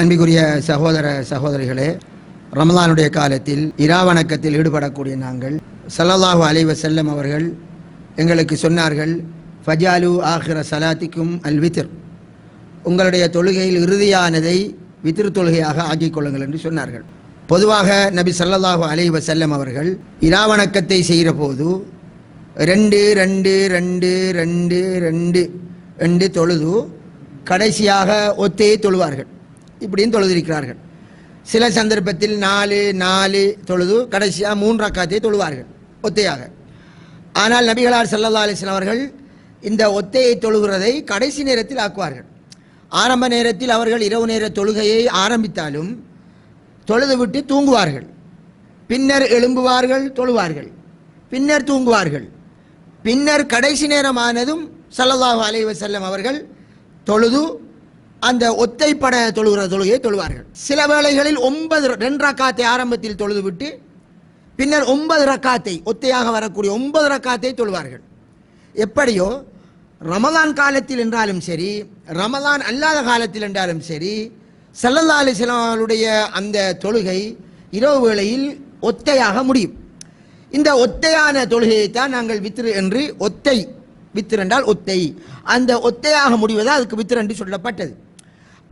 அன்பிக்குரிய சகோதர சகோதரிகளே ரமலானுடைய காலத்தில் இராவணக்கத்தில் ஈடுபடக்கூடிய நாங்கள் சல்லல்லாஹு அலைவ செல்லம் அவர்கள் எங்களுக்கு சொன்னார்கள் ஃபஜாலு ஆஹிர சலாத்திக்கும் அல் வித்ர். உங்களுடைய தொழுகையில் இறுதியானதை வித்திரு தொழுகையாக ஆக்கிக்கொள்ளுங்கள் என்று சொன்னார்கள். பொதுவாக நபி சல்லல்லாஹு அலைவ செல்லம் அவர்கள் இராவணக்கத்தை செய்கிற போது ரெண்டு ரெண்டு ரெண்டு ரெண்டு ரெண்டு ரெண்டு தொழுது கடைசியாக ஒத்தையை தொழுவார்கள். இப்படியும் தொழுதிருக்கிறார்கள். சில சந்தர்ப்பத்தில் நாலு நாலு தொழுது கடைசியாக மூன்று ரக்காத்தை தொழுவார்கள் ஒத்தையாக. ஆனால் நபிகளார் சல்லா அலிஸ்லாம் அவர்கள் இந்த ஒத்தையை தொழுகிறதை கடைசி நேரத்தில் ஆக்குவார்கள். ஆரம்ப நேரத்தில் அவர்கள் இரவு நேர தொழுகையை ஆரம்பித்தாலும் தொழுது விட்டு தூங்குவார்கள். பின்னர் எழும்புவார்கள் தொழுவார்கள். பின்னர் தூங்குவார்கள். பின்னர் கடைசி நேரமானதும் ஸல்லல்லாஹு அலைவசல்லம் அவர்கள் தொழுது அந்த ஒத்தைப்பட தொழுகிற தொழுகையை தொழுவார்கள். சில வேளைகளில் ஒன்பது ரெண்டு ரக்காத்தை ஆரம்பத்தில் தொழுது விட்டு பின்னர் ஒன்பது ரக்காத்தை ஒத்தையாக வரக்கூடிய ஒன்பது ரக்காத்தை தொழுவார்கள். எப்படியோ ரமதான் காலத்தில் என்றாலும் சரி ரமதான் அல்லாத காலத்தில் என்றாலும் சரி சல்லல்லா அலிஸ்லாமுடைய அந்த தொழுகை இரவு வேளையில் ஒத்தையாக முடியும். இந்த ஒத்தையான தொழுகையை தான் நாங்கள் வித்திரு என்று ஒத்தை வித்திரு என்றால் ஒத்தை. அந்த ஒத்தையாக முடிவதால் அதுக்கு வித்திரு என்று சொல்லப்பட்டது.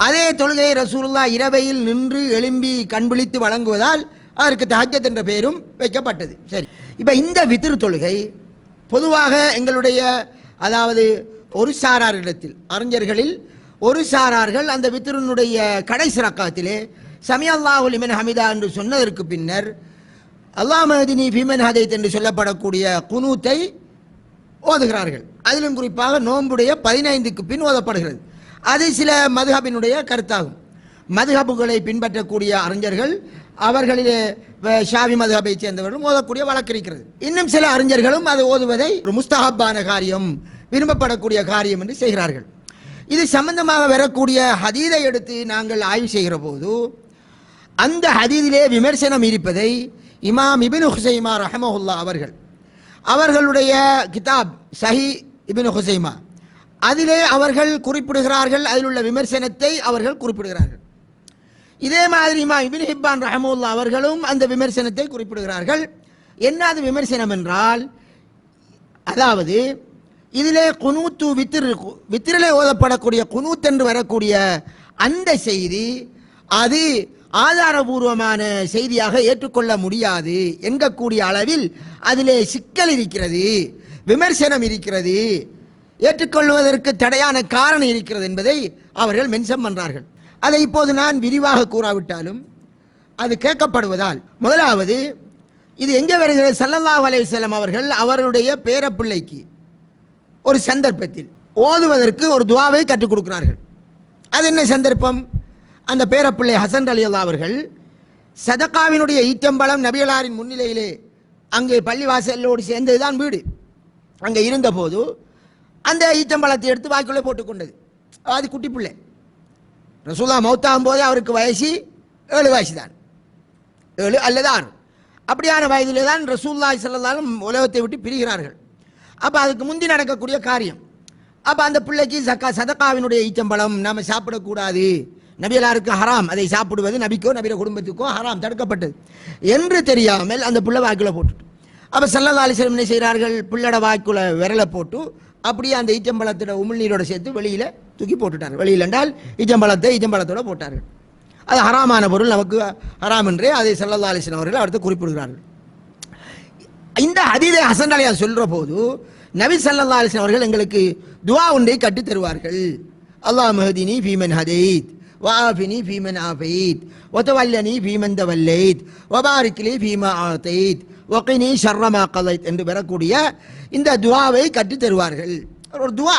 அதே தொழுகை ரசூலுல்லா இரவையில் நின்று எழும்பி கண்பிழித்து வழங்குவதால் அதற்கு தஹஜத் என்ற பெயரும் வைக்கப்பட்டது. சரி. இப்போ இந்த வித்திரு தொழுகை பொதுவாக எங்களுடைய அதாவது ஒரு சாராரிடத்தில் அறிஞர்களில் ஒரு சாரார்கள் அந்த வித்திரனுடைய கடைசி ரக்காத்திலே சமி லிமன் ஹமிதா என்று சொன்னதற்கு பின்னர் அல்லாஹ் மஹதினி ஃபீமன் ஹதைத் என்று சொல்லப்படக்கூடிய குனூத்தை ஓதுகிறார்கள். அதிலும் குறிப்பாக நோன்புடைய பதினைந்துக்கு பின் ஓதப்படுகிறது. அது சில மதுஹபினுடைய கருத்தாகும். மதுஹபுகளை பின்பற்றக்கூடிய அறிஞர்கள் அவர்களிலே ஷாவி மதுஹபை சேர்ந்தவர்களும் ஓதக்கூடிய வழக்கு இருக்கிறது. இன்னும் சில அறிஞர்களும் அது ஓதுவதை ஒரு முஸ்தஹப்பான காரியம் விரும்பப்படக்கூடிய காரியம் என்று செய்கிறார்கள். இது சம்பந்தமாக வரக்கூடிய ஹதீதை எடுத்து நாங்கள் ஆய்வு செய்கிற போது அந்த ஹதீதிலே விமர்சனம் இருப்பதை இமாம் இபின் ஹுசைமா ரஹமஹுல்லா அவர்கள் அவர்களுடைய கிதாப் சஹி இபின் ஹுசைமா அதிலே அவர்கள் குறிப்பிடுகிறார்கள் அதில் உள்ள விமர்சனத்தை அவர்கள் குறிப்பிடுகிறார்கள். இதே மாதிரி இமாம் இபின் ஹிப்பான் ரஹமுல்லா அவர்களும் அந்த விமர்சனத்தை குறிப்பிடுகிறார்கள். என்ன அது விமர்சனம் என்றால் அதாவது இதிலே குனூத்து வித்திரு வித்திரிலே ஓதப்படக்கூடிய குனூத் என்று வரக்கூடிய அந்த செய்தி அது ஆதாரபூர்வமான செய்தியாக ஏற்றுக்கொள்ள முடியாது என்கக்கூடிய அளவில் அதிலே சிக்கல் இருக்கிறது விமர்சனம் இருக்கிறது ஏற்றுக்கொள்வதற்கு தடையான காரணம் இருக்கிறது என்பதை அவர்கள் மென்ஷன் பண்ணுறார்கள் அதை இப்போது நான் விரிவாக கூறாவிட்டாலும் அது கேட்கப்படுவதால் முதலாவது இது எங்கே வருகிறது? சல்லல்லா அலைஹி அவர்கள் அவருடைய பேரப்பிள்ளைக்கு ஒரு சந்தர்ப்பத்தில் ஓதுவதற்கு ஒரு துவாவை கற்றுக் கொடுக்கிறார்கள். அது என்ன சந்தர்ப்பம்? அந்த பேரப்பிள்ளை ஹசன் அலி அல்லா அவர்கள் சதக்காவினுடைய ஈட்டம்பலம் நபியலாரின் முன்னிலையிலே அங்கே பள்ளிவாசலோடு சேர்ந்ததுதான் வீடு. அங்கே இருந்தபோது அந்த ஈச்சம்பழத்தை எடுத்து வாய்க்குள்ளே போட்டுக்கொண்டது அது குட்டி பிள்ளை. ரசூலா மௌத்தாகும் போது அவருக்கு வயசு ஏழு வயசு தான் ஏழு அல்லது ஆறு. அப்படியான வயதிலே தான் ரசூல்லா செல்லதாலும் உலகத்தை விட்டு பிரிகிறார்கள். அப்போ அதுக்கு முந்தி நடக்கக்கூடிய காரியம். அப்போ அந்த பிள்ளைக்கு சக்கா சதக்காவினுடைய ஈச்சம்பழம் நம்ம சாப்பிடக்கூடாது. நபியலாருக்கு ஹராம். அதை சாப்பிடுவது நபிக்கோ நபிய குடும்பத்துக்கோ ஹராம் தடுக்கப்பட்டது. என்று தெரியாமல் அந்த பிள்ளை வாய்க்குள்ளே போட்டுட்டு. அப்போ சல்லல்லா அலிஸ்லம் என்ன செய்கிறார்கள்? பிள்ளட வாய்க்குள்ள விரலை போட்டு அப்படியே அந்த ஈச்சம்பழத்தோட உமிழ்நீரோட சேர்த்து வெளியில் தூக்கி போட்டுட்டார்கள். வெளியில் என்றால் ஈச்சம்பழத்தை ஈச்சம்பழத்தோட போட்டார்கள். அது ஹராமான பொருள் நமக்கு ஹராம் என்றே அதை சல்லல்லா அலிஸ்லாம் அவர்கள் அடுத்து குறிப்பிடுகிறார்கள். இந்த அதிதை ஹசன் அலியா சொல்ற போது நபி ஸல்லல்லாஹு அவர்கள் எங்களுக்கு துவா ஒன்றை கட்டி தருவார்கள். அல்லாஹ் மஹதினி ஃபீமன் ஹதைத் வஆஃபினி ஃபீமன் ஆஃபைத் வதவல்லனி பீமன் தவல்லைத் வபாரிக் லி ஃபீமா ஆதைத் வகினி ஷர்ரமா கலைத் என்று பெறக்கூடிய இந்த துவாவை கற்றுத் தருவார்கள். ஒரு துவா.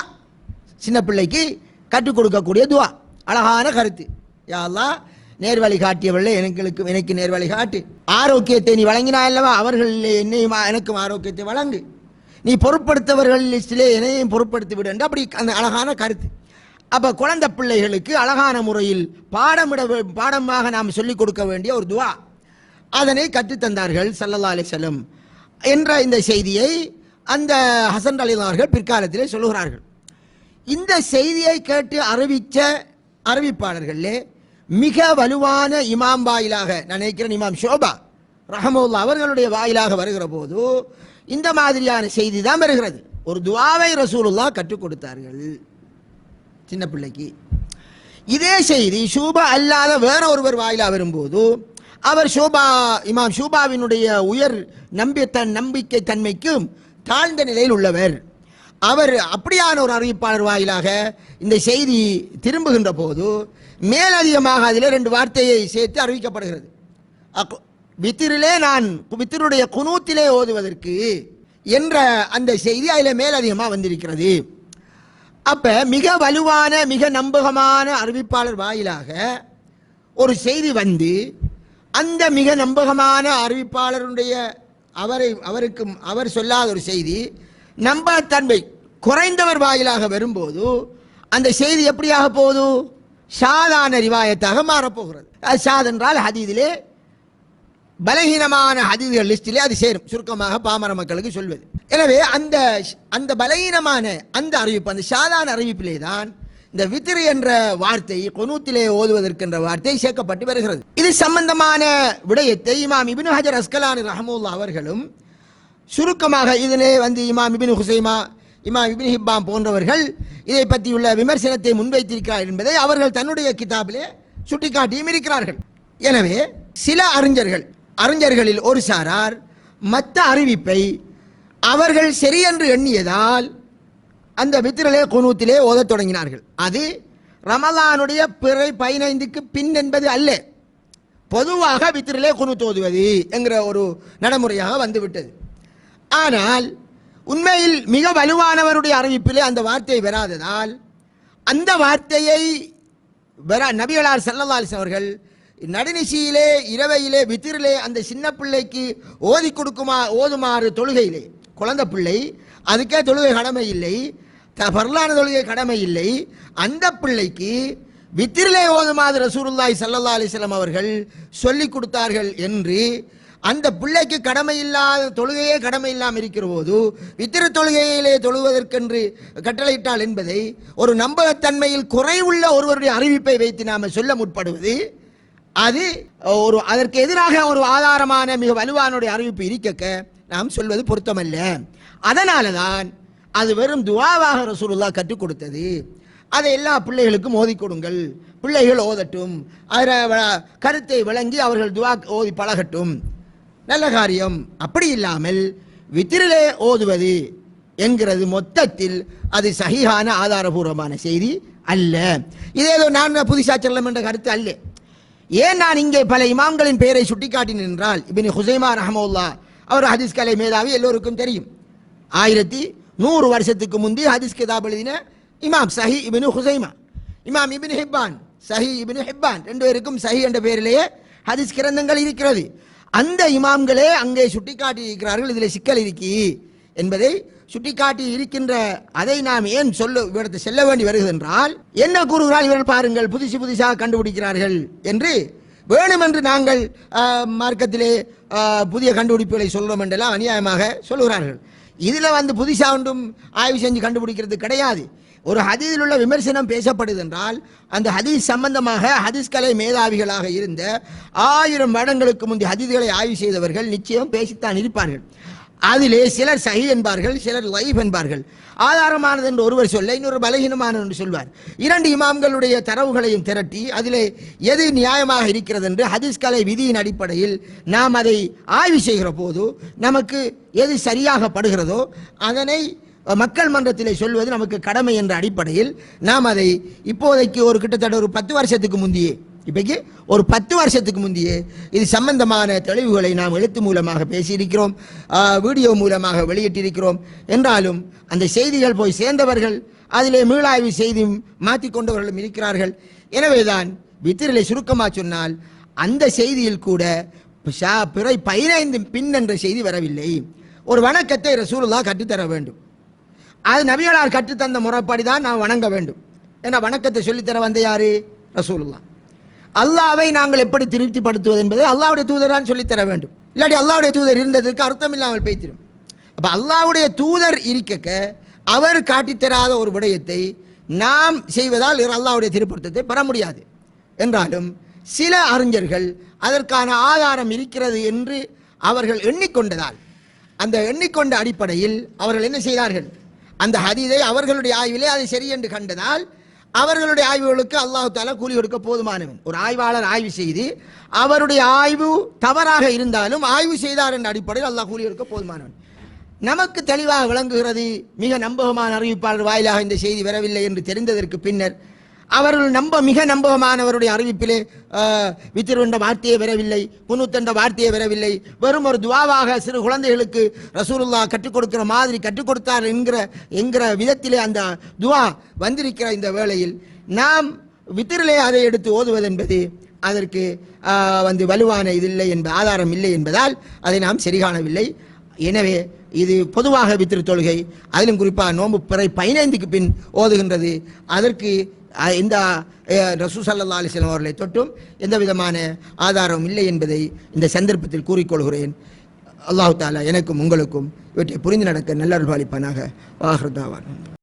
சின்ன பிள்ளைக்கு கற்றுக் கொடுக்கக்கூடிய துவா. அழகான கருத்து. யா நேர்வழி காட்டியவர்களே எனக்கு எனக்கு நேர்வழி காட்டு. ஆரோக்கியத்தை நீ வழங்கினாய் அல்லவா? அவர்கள் என்னையும் எனக்கும் ஆரோக்கியத்தை வழங்கு. நீ பொருட்படுத்தவர்கள் லிஸ்டிலே என்னையும் பொருட்படுத்தி விடு என்று அப்படி அந்த அழகான கருத்து. அப்போ குழந்தை பிள்ளைகளுக்கு அழகான முறையில் பாடமிட வே- பாடமாக நாம் சொல்லிக் கொடுக்க வேண்டிய ஒரு துவா. அதனை கற்றுத்தந்தார்கள் சல்லல்லா அலிசல்லம் என்ற இந்த செய்தியை அந்த ஹசன் அலிலார்கள் பிற்காலத்திலே சொல்லுகிறார்கள். இந்த செய்தியை கேட்டு அறிவித்த அறிவிப்பாளர்களே மிக வலுவான இமாம் வாயிலாக நான் நினைக்கிறேன் இமாம் ஷோபா ரஹமுல்லா அவர்களுடைய வாயிலாக வருகிற போது இந்த மாதிரியான செய்தி தான் வருகிறது. ஒரு துவாவை ரசூலுல்லா கற்றுக் கொடுத்தார்கள். சின்ன பிள்ளைக்கு. இதே செய்தி ஷூபா அல்லாத வேற ஒருவர் வாயிலாக வரும்போது அவர் ஷோபா இமாம் ஷூபாவினுடைய உயர் நம்பி தன் நம்பிக்கை தன்மைக்கும் தாழ்ந்த நிலையில் உள்ளவர். அவர் அப்படியான ஒரு அறிவிப்பாளர் வாயிலாக இந்த செய்தி திரும்புகின்ற போது மேலதிகமாக அதில் ரெண்டு வார்த்தையை சேர்த்து அறிவிக்கப்படுகிறது. வித்திரிலே நான் வித்திருடைய குனூத்திலே ஓதுவதற்கு என்ற அந்த செய்தி அதில் மேலதிகமாக வந்திருக்கிறது. அப்போ மிக வலுவான மிக நம்பகமான அறிவிப்பாளர் வாயிலாக ஒரு செய்தி வந்து அந்த மிக நம்பகமான அறிவிப்பாளருடைய அவரை அவருக்கு அவர் சொல்லாத ஒரு செய்தி நம்பகத்தன்மை குறைந்தவர் வாயிலாக வரும்போது அந்த செய்தி எப்படியாக போகுது? சாதாரண ரிவாயத்தாக மாறப்போகிறது. அது சாத் என்றால் ஹதீதிலே பலகீனமான ஹதீதுகள் லிஸ்டிலே அது சேரும். சுருக்கமாக பாமர மக்களுக்கு சொல்வது. எனவே அந்த அந்த பலகீனமான அந்த அறிவிப்பு அந்த சாதாரண அறிவிப்பிலே தான் இந்த வித்திரு என்ற வார்த்தை கொனூத்திலே ஓதுவதற்கென்ற வார்த்தை சேர்க்கப்பட்டு வருகிறது. இது சம்பந்தமான விடயத்தை இமாம் இபின் ஹஜர் அஸ்கலானி ரஹமுல்லா அவர்களும் சுருக்கமாக இதிலே வந்து இமாம் இபின் ஹுசைமா இமாம் இபின் ஹிப்பாம் போன்றவர்கள் இதை பற்றியுள்ள விமர்சனத்தை முன்வைத்திருக்கிறார் என்பதை அவர்கள் தன்னுடைய கிதாபிலே சுட்டிக்காட்டியும் இருக்கிறார்கள். எனவே சில அறிஞர்கள் அறிஞர்களில் ஒரு சாரார் மற்ற அறிவிப்பை அவர்கள் சரியென்று எண்ணியதால் அந்த வித்திரலே குனூத்திலே ஓதத் தொடங்கினார்கள். அது ரமலானுடைய பிறை பதினைந்துக்கு பின் என்பது அல்ல. பொதுவாக வித்திரிலே குனூத் ஓதுவது என்கிற ஒரு நடைமுறையாக வந்துவிட்டது. ஆனால் உண்மையில் மிக வலுவானவருடைய அறிவிப்பிலே அந்த வார்த்தை வராததால் அந்த வார்த்தையை வர நபிகளார் சல்லல்லாஸ் அவர்கள் நடுநிசியிலே இரவையிலே வித்திரிலே அந்த சின்ன பிள்ளைக்கு ஓதி கொடுக்குமா ஓதுமாறு தொழுகையிலே. குழந்தை பிள்ளை அதுக்கே தொழுகை கடமை இல்லை. த பரலான தொழுகை கடமை இல்லை. அந்த பிள்ளைக்கு வித்திரிலே ஓதுமாது ரசூருல்லாய் ஸல்லல்லாஹு அலிஸ்லாம் அவர்கள் சொல்லிக் கொடுத்தார்கள் என்று அந்த பிள்ளைக்கு கடமை இல்லாத தொழுகையே கடமை இல்லாமல் இருக்கிற போது வித்திர தொழுகையிலே தொழுவதற்கென்று கட்டளையிட்டால் என்பதை ஒரு நம்பகத்தன்மையில் குறைவுள்ள ஒருவருடைய அறிவிப்பை வைத்து நாம் சொல்ல முற்படுவது. அது ஒரு அதற்கு எதிராக ஒரு ஆதாரமான மிக வலுவானுடைய அறிவிப்பு இருக்கக்க நாம் சொல்வது பொருத்தமல்ல. அதனால தான் அது வெறும் துவாவாக ரசூலுல்லா கற்றுக் கொடுத்தது. அதை எல்லா பிள்ளைகளுக்கும் ஓதி கொடுங்கள். பிள்ளைகள் ஓதட்டும். அதில் கருத்தை விளங்கி அவர்கள் துவா ஓதி பழகட்டும். நல்ல காரியம். அப்படி இல்லாமல் வித்திரிலே ஓதுவது என்கிறது மொத்தத்தில் அது சகியான ஆதாரபூர்வமான செய்தி அல்ல. இதேதோ நான் புதுசா செல்லம் என்ற கருத்து அல்ல. ஏன் நான் இங்கே பல இமாம்களின் பெயரை சுட்டிக்காட்டினேன் என்றால் இபின் ஹுசைமா ரஹமுல்லா அவர் ஹதீஸ் கலை மேதாவி எல்லோருக்கும் தெரியும். ஆயிரத்தி நூறு வருஷத்துக்கு முந்தி ஹதீஸ் கிதாப் எழுதின இமாம் சஹி இபின் ஹுசைமா. இமாம் இபின் ஹிப்பான் சஹி இபின் ஹிப்பான் ரெண்டு பேருக்கும் சஹி என்ற பெயரிலேயே ஹதீஸ் கிரந்தங்கள் இருக்கிறது. அந்த இமாம்களே அங்கே சுட்டிக்காட்டி இருக்கிறார்கள் இதில் சிக்கல் இருக்கி என்பதை சுட்டிக்காட்டி இருக்கின்ற அதை நாம் ஏன் சொல்ல இவரத்தை செல்ல வேண்டி வருகிறது என்றால் என்ன கூறுகிறார் இவர்கள் பாருங்கள் புதுசு புதுசாக கண்டுபிடிக்கிறார்கள் என்று வேணுமென்று நாங்கள் மார்க்கத்திலே புதிய கண்டுபிடிப்புகளை சொல்கிறோம் என்றெல்லாம் அநியாயமாக சொல்லுகிறார்கள். இதில் வந்து புதுசாக ஒன்றும் ஆய்வு செஞ்சு கண்டுபிடிக்கிறது கிடையாது. ஒரு ஹதீஸில் உள்ள விமர்சனம் பேசப்படுது என்றால் அந்த ஹதீஸ் சம்பந்தமாக ஹதீஸ் கலை மேதாவிகளாக இருந்த ஆயிரம் வருடங்களுக்கு முந்தைய ஹதீஸ்களை ஆய்வு செய்தவர்கள் நிச்சயம் பேசித்தான் இருப்பார்கள். அதிலே சிலர் சஹி என்பார்கள் சிலர் லைஃப் என்பார்கள். ஆதாரமானது என்று ஒருவர் சொல்ல இன்னொரு பலகீனமானது என்று சொல்வார். இரண்டு இமாம்களுடைய தரவுகளையும் திரட்டி அதிலே எது நியாயமாக இருக்கிறது என்று ஹதீஸ்கலை விதியின் அடிப்படையில் நாம் அதை ஆய்வு செய்கிற போது நமக்கு எது சரியாக படுகிறதோ அதனை மக்கள் மன்றத்திலே சொல்வது நமக்கு கடமை என்ற அடிப்படையில் நாம் அதை இப்போதைக்கு ஒரு கிட்டத்தட்ட ஒரு பத்து வருஷத்துக்கு முந்தையே இப்பைக்கு ஒரு பத்து வருஷத்துக்கு முந்தையே இது சம்பந்தமான தெளிவுகளை நாம் எழுத்து மூலமாக பேசியிருக்கிறோம் வீடியோ மூலமாக வெளியிட்டிருக்கிறோம். என்றாலும் அந்த செய்திகள் போய் சேர்ந்தவர்கள் அதிலே மீளாய்வு செய்தி மாற்றி கொண்டவர்களும் இருக்கிறார்கள். எனவேதான் வித்திரலை சுருக்கமாக சொன்னால் அந்த செய்தியில் கூட ஷா- பிறை பதினைந்து பின் என்ற செய்தி வரவில்லை. ஒரு வணக்கத்தை ரசூலுல்லாஹ் கற்றுத்தர வேண்டும். அது நபிகளார் கற்றுத்தந்த முறைப்படி தான் நாம் வணங்க வேண்டும். ஏன்னா வணக்கத்தை சொல்லித்தர வந்த யாரு? ரசூலுல்லா அல்லாவை நாங்கள் எப்படி திருப்திப்படுத்துவது என்பதை அல்லாவுடைய தூதரான் சொல்லித்தர வேண்டும். இல்லாட்டி அல்லாவுடைய தூதர் இருந்ததற்கு அர்த்தம் இல்லாமல் பேய்த்திரும். அப்போ அல்லாவுடைய தூதர் இருக்கக்க அவர் காட்டித்தராத ஒரு விடயத்தை நாம் செய்வதால் அல்லாவுடைய திருப்பொருத்தத்தை பெற முடியாது. என்றாலும் சில அறிஞர்கள் அதற்கான ஆதாரம் இருக்கிறது என்று அவர்கள் எண்ணிக்கொண்டதால் அந்த எண்ணிக்கொண்ட அடிப்படையில் அவர்கள் என்ன செய்தார்கள்? அந்த ஹதீதை அவர்களுடைய ஆய்விலே அதை சரி என்று கண்டதால் அவர்களுடைய ஆய்வுகளுக்கு அல்லாஹு தாலா கூலி கொடுக்க போதுமானவன் ஒரு ஆய்வாளர் ஆய்வு செய்து அவருடைய ஆய்வு தவறாக இருந்தாலும் ஆய்வு செய்தார் என்ற அடிப்படையில் அல்லாஹ் கூலி கொடுக்க போதுமானவன் நமக்கு தெளிவாக விளங்குகிறது மிக நம்பகமான அறிவிப்பாளர் வாயிலாக இந்த செய்தி வரவில்லை என்று தெரிந்ததற்கு பின்னர் அவர்கள் நம்ப மிக நம்பகமானவருடைய அறிவிப்பிலே ஆஹ், வித்திரு என்ற வார்த்தையே வரவில்லை குனூத் வார்த்தையை வரவில்லை. வெறும் ஒரு துவாவாக சிறு குழந்தைகளுக்கு ரசூலுல்லா கற்றுக் கொடுக்கிற மாதிரி கற்றுக் கொடுத்தார் என்கிற என்கிற விதத்திலே அந்த துவா வந்திருக்கிற இந்த வேளையில் நாம் வித்திரிலே அதை எடுத்து ஓதுவது என்பது அதற்கு வந்து வலுவான இதில்லை என்ப ஆதாரம் இல்லை என்பதால் அதை நாம் சரி காணவில்லை. எனவே இது பொதுவாக வித்திரு தொழுகை அதிலும் குறிப்பாக நோன்பு பிறை பதினைந்துக்கு பின் ஓதுகின்றது. அதற்கு இந்த ரசூசல்லா அலிஸ்லாம் அவர்களை தொட்டும் எந்த விதமான ஆதாரம் இல்லை என்பதை இந்த சந்தர்ப்பத்தில் கூறிக்கொள்கிறேன். அல்லாஹு தாலா எனக்கும் உங்களுக்கும் இவற்றை புரிந்து நடக்க நல்லருள் பாலிப்பானாக. வாஹ்ருதாவான்